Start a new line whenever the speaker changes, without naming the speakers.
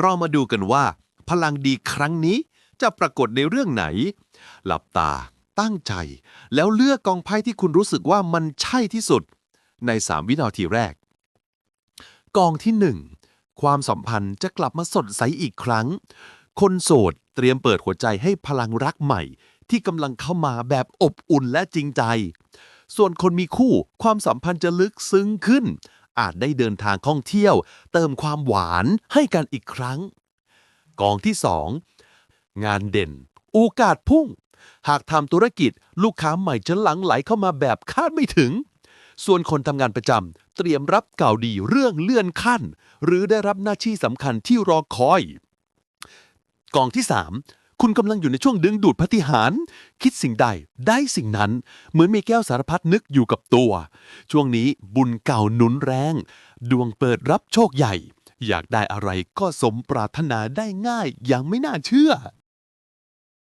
เรามาดูกันว่า พลังดีครั้งนี้จะปรากฏในเรื่องไหน หลับตา ตั้งใจ แล้วเลือกกองไพ่ที่คุณรู้สึกว่ามันใช่ที่สุด ใน 3 วินาทีแรก กองที่ 1 ความสัมพันธ์จะกลับมาสดใสอีกครั้ง คนโสดเตรียมเปิดหัวใจให้พลังรักใหม่ ที่กำลังเข้ามาแบบอบอุ่นและจริงใจ ส่วนคนมีคู่ความสัมพันธ์จะลึกซึ้งขึ้น อาจได้เดินทางท่องเที่ยว เติมความหวานให้กันอีกครั้ง กองที่ 2 งานเด่น โอกาสพุ่ง หากทำธุรกิจลูกค้าใหม่จะหลั่งไหลเข้ามาแบบคาดไม่ถึง ส่วนคนทำงานประจำเตรียมรับข่าวดีเรื่องเลื่อนขั้น หรือได้รับหน้าที่สำคัญที่รอคอย กองที่ 3 คุณกำลังอยู่ในช่วงดึงดูดพติหาร คิดสิ่งใดได้สิ่งนั้น เหมือนมีแก้วสารพัดนึกอยู่กับตัว ช่วงนี้บุญเก่าหนุนแรง ดวงเปิดรับโชคใหญ่ อยากได้อะไรก็สมปรารถนาได้ง่ายอย่างไม่น่าเชื่อ